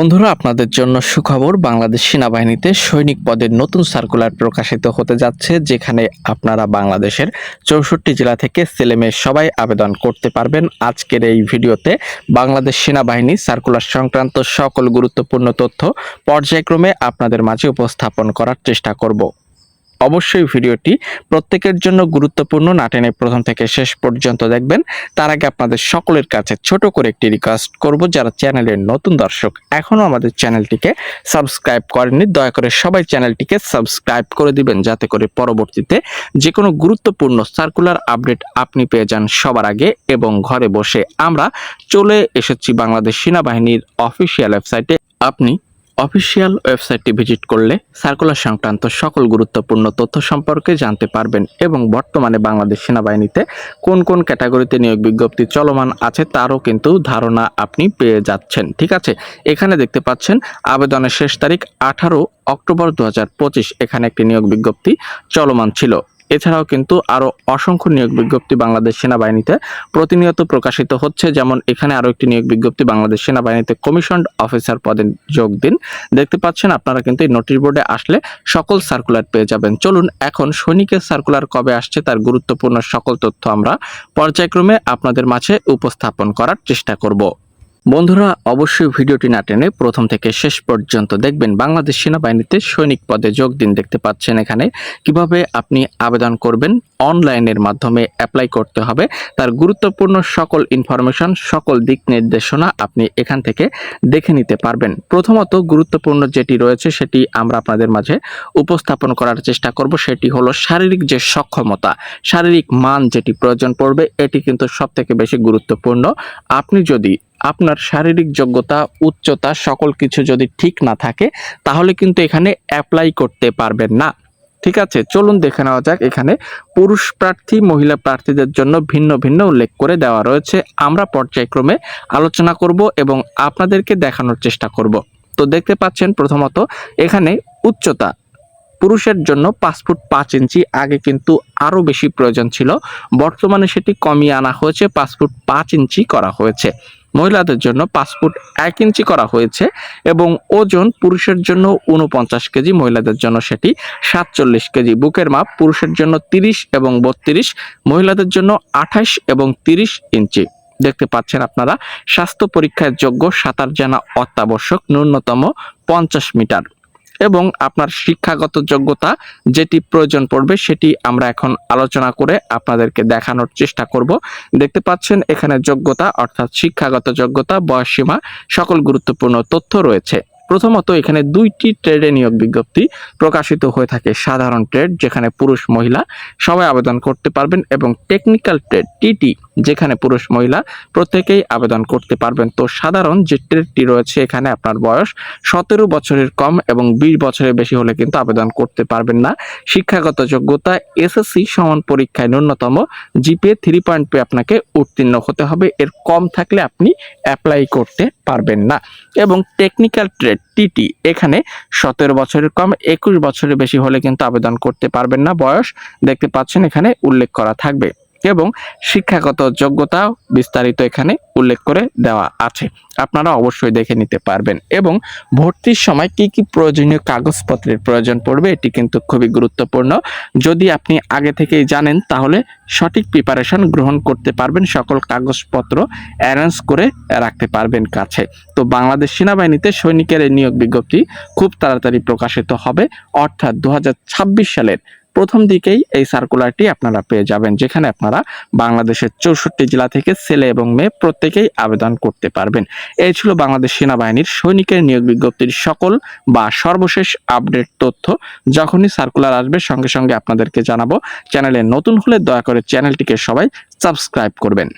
বন্ধুরা, আপনাদের জন্য সুখবর, বাংলাদেশ সেনাবাহিনীতে সৈনিক পদের নতুন সার্কুলার প্রকাশিত হতে যাচ্ছে, যেখানে আপনারা বাংলাদেশের চৌষট্টি জেলা থেকে ছেলেমেয়ে সবাই আবেদন করতে পারবেন। আজকের এই ভিডিওতে বাংলাদেশ সেনাবাহিনী সার্কুলার সংক্রান্ত সকল গুরুত্বপূর্ণ তথ্য পর্যায়ক্রমে আপনাদের মাঝে উপস্থাপন করার চেষ্টা করব। অবশ্যই ভিডিওটি প্রত্যেকের জন্য গুরুত্বপূর্ণ নাটেনে প্রথম থেকে শেষ পর্যন্ত দেখবেন। তার আগে আপনাদের সকলের কাছে ছোট করে একটি রিকোয়েস্ট করব, যারা চ্যানেলের নতুন দর্শক এখনও আমাদের চ্যানেলটিকে সাবস্ক্রাইব করেননি, দয়া করে সবাই চ্যানেলটিকে সাবস্ক্রাইব করে দিবেন, যাতে করে পরবর্তীতে যে কোনো গুরুত্বপূর্ণ সার্কুলার আপডেট আপনি পেয়ে যান সবার আগে এবং ঘরে বসে আমরা চলে এসেছি বাংলাদেশ সেনাবাহিনীর অফিসিয়াল ওয়েবসাইটে আপনি অফিসিয়াল ওয়েবসাইটটি ভিজিট করলে সার্কুলার সংক্রান্ত সকল গুরুত্বপূর্ণ তথ্য সম্পর্কে জানতে পারবেন এবং বর্তমানে বাংলাদেশ সেনাবাহিনীতে কোন কোন ক্যাটাগরিতে নিয়োগ বিজ্ঞপ্তি চলমান আছে তারও কিন্তু ধারণা আপনি পেয়ে যাচ্ছেন। ঠিক আছে? এখানে দেখতে পাচ্ছেন, আবেদনের শেষ তারিখ আঠারো অক্টোবর দু হাজার পঁচিশ। এখানে একটি নিয়োগ বিজ্ঞপ্তি চলমান ছিল। এছাড়াও কিন্তু আরও অসংখ্য নিয়োগ বিজ্ঞপ্তি বাংলাদেশ সেনাবাহিনীতে প্রতিনিয়ত প্রকাশিত হচ্ছে। যেমন এখানে আরও একটি নিয়োগ বিজ্ঞপ্তি বাংলাদেশ সেনাবাহিনীতে কমিশন অফিসার পদে যোগ দিন। দেখতে পাচ্ছেন আপনারা কিন্তু এই নোটিশ বোর্ডে আসলে সকল সার্কুলার পেয়ে যাবেন। চলুন এখন সৈনিকের সার্কুলার কবে আসছে তার গুরুত্বপূর্ণ সকল তথ্য আমরা পর্যায়ক্রমে আপনাদের মাঝে উপস্থাপন করার চেষ্টা করব। বন্ধুরা, অবশ্যই ভিডিওটি না টেনে প্রথম থেকে শেষ পর্যন্ত দেখবেন বাংলাদেশ সেনাবাহিনীতে সৈনিক পদে যোগ দিন দেখতে পাচ্ছেন এখানে। কীভাবে আপনি আবেদন করবেন? অনলাইনের মাধ্যমে অ্যাপ্লাই করতে হবে। তার গুরুত্বপূর্ণ সকল ইনফরমেশন, সকল দিক নির্দেশনা আপনি এখান থেকে দেখে নিতে পারবেন। প্রথমত গুরুত্বপূর্ণ যেটি রয়েছে সেটি আমরা আপনাদের মাঝে উপস্থাপন করার চেষ্টা করব। সেটি হলো শারীরিক যে সক্ষমতা, শারীরিক মান যেটি প্রয়োজন পড়বে, এটি কিন্তু সব থেকে বেশি গুরুত্বপূর্ণ। আপনি যদি আপনার শারীরিক যোগ্যতা, উচ্চতা সকল কিছু যদি ঠিক না থাকে, তাহলে কিন্তু এখানে অ্যাপ্লাই করতে পারবেন না। ঠিক আছে? চলুন দেখে নেওয়া যাক এখানে পুরুষ প্রার্থী, মহিলা প্রার্থীদের জন্য ভিন্ন ভিন্ন উল্লেখ করে দেওয়া রয়েছে। আমরা পর্যায়ক্রমে আলোচনা করব এবং আপনাদেরকে দেখানোর চেষ্টা করব। তো দেখতে পাচ্ছেন প্রথমত এখানে উচ্চতা। পুরুষের জন্য পাঁচ ফুট পাঁচ ইঞ্চি, আগে কিন্তু আরও বেশি প্রয়োজন ছিল। বর্তমানে সেটি কমিয়ে আনা হয়েছে, পাঁচ ফুট পাঁচ ইঞ্চি করা হয়েছে। মহিলাদের জন্য পাঁচ ফুট এক ইঞ্চি করা হয়েছে এবং ওজন পুরুষের জন্য উনপঞ্চাশ কেজি, মহিলাদের জন্য সেটি সাতচল্লিশ কেজি। বুকের মাপ পুরুষের জন্য তিরিশ এবং বত্রিশ, মহিলাদের জন্য আঠাশ এবং তিরিশ ইঞ্চি। দেখতে পাচ্ছেন আপনারা, স্বাস্থ্য পরীক্ষায় যোগ্য সাঁতার জানা অত্যাবশ্যক, ন্যূনতম পঞ্চাশ মিটার। এবং আপনার শিক্ষাগত যোগ্যতা যেটি প্রয়োজন পড়বে সেটি আমরা এখন আলোচনা করে আপনাদেরকে দেখানোর চেষ্টা করব। দেখতে পাচ্ছেন এখানে যোগ্যতা অর্থাৎ শিক্ষাগত যোগ্যতা, বয়সসীমা, সকল গুরুত্বপূর্ণ তথ্য রয়েছে। প্রথমত এখানে দুইটি ট্রেডে নিয়োগ বিজ্ঞপ্তি প্রকাশিত হয়ে থাকে, সাধারণ ট্রেড, যেখানে পুরুষ, মহিলা সবাই আবেদন করতে পারবেন এবং টেকনিক্যাল ট্রেড, টিটি। যেখানে পুরুষ মহিলা প্রত্যেকেই আবেদন করতে পারবেন। তো সাধারণ যে ট্রেডটি রয়েছে এখানে আপনার বয়স সতেরো বছরের কম এবং বিশ বছরের বেশি হলে কিন্তু আবেদন করতে পারবেন না। শিক্ষাগত যোগ্যতা এসএসসি সমান পরীক্ষায় ন্যূনতম জিপিএ থ্রি পয়েন্ট পে আপনাকে উত্তীর্ণ হতে হবে। এর কম থাকলে আপনি অ্যাপ্লাই করতে পারবেন না। এবং টেকনিক্যাল ট্রেড টিটি এখানে সতেরো বছরের কম, একুশ বছরের বেশি হলে কিন্তু আবেদন করতে পারবেন না। বয়স দেখতে পাচ্ছেন এখানে উল্লেখ করা থাকবে। এবং শিক্ষাগত যোগ্যতা বিস্তারিত এখানে উল্লেখ করে দেওয়া আছে। আপনারা অবশ্যই দেখে নিতে পারবেন। এবং ভর্তির সময় কি কি প্রয়োজনীয় কাগজপত্রের প্রয়োজন পড়বে এটি কিন্তু খুবই গুরুত্বপূর্ণ। যদি আপনি আগে থেকেই জানেন, তাহলে সঠিক প্রিপারেশন গ্রহণ করতে পারবেন, সকল কাগজপত্র অ্যারেঞ্জ করে রাখতে পারবেন কাছে। তো বাংলাদেশ সেনাবাহিনীতে সৈনিকের এই নিয়োগ বিজ্ঞপ্তি খুব তাড়াতাড়ি প্রকাশিত হবে, অর্থাৎ দু হাজার ছাব্বিশ সালের প্রথম দিকেই এই সার্কুলারটি আপনারা পেয়ে যাবেন, যেখানে আপনারা বাংলাদেশের চৌষট্টি জেলা থেকে ছেলে এবং মেয়ে প্রত্যেকেই আবেদন করতে পারবেন। এই ছিল বাংলাদেশ সেনাবাহিনীর সৈনিকের নিয়োগ বিজ্ঞপ্তির সকল বা সর্বশেষ আপডেট তথ্য। যখনই সার্কুলার আসবে, সঙ্গে সঙ্গে আপনাদেরকে জানাব। চ্যানেলে নতুন হলে দয়া করে চ্যানেলটিকে সবাই সাবস্ক্রাইব করবেন।